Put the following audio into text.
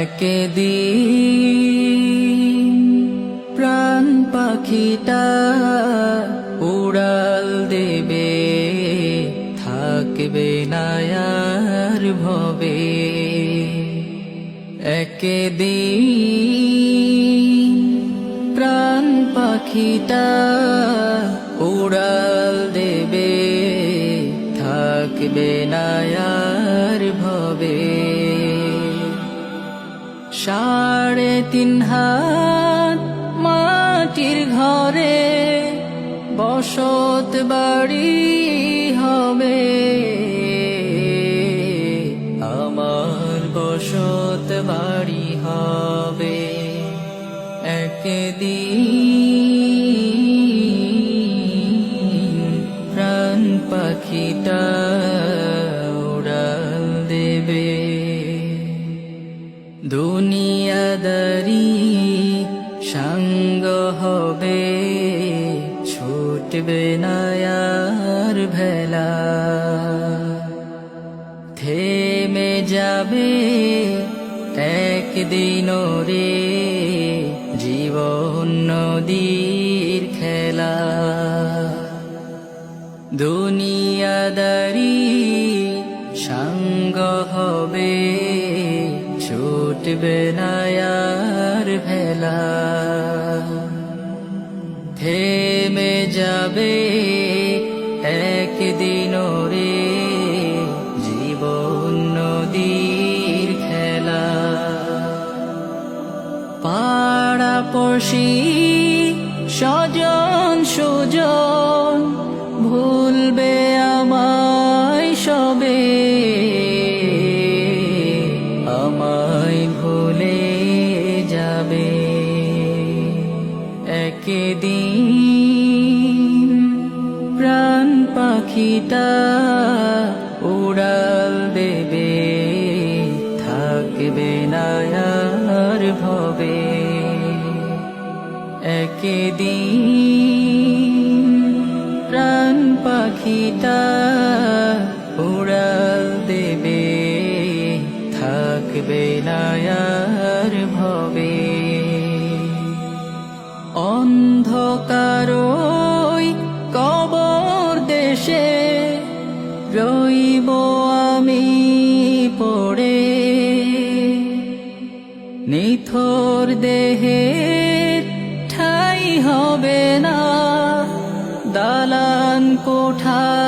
একদিন প্রাণ পাখিটা উড়াল দেবে, থাকবে নায়ার ভবে। একদিন প্রাণ পাখিটা উড়াল দেবে, থাকবে নায়ার ভবে। সাড়ে তিন হাত মাটির ঘরে বসত বাড়ি হবে। আমার বসত বাড়ি হবে একদিন। প্রাণ পাখিটা দুনিয়াদারি সঙ্গ হবে, ছুটবে নায়ার ভেলা। থেমে যাবে একদিন রে জীবন নদীর খেলা। দুনিয়াদারি সঙ্গ হবে ছুটবে নায়ার ভেলা। থেমে যাবে একদিন রে জীবন নদীর খেলা। পাড়াপড়শি স্বজন সুজন একদিন প্রাণ পাখিটা উড়াল দেবে, থাকবে নায়ার ভবে। একদিন প্রাণ পাখিটা উড়াল দেবে, থাকবে নায়ার ভবে। অন্ধকার কবর দেশে রইব আমি পড়ে। নিথর দেহে ঠাই হবে না দালান কোঠা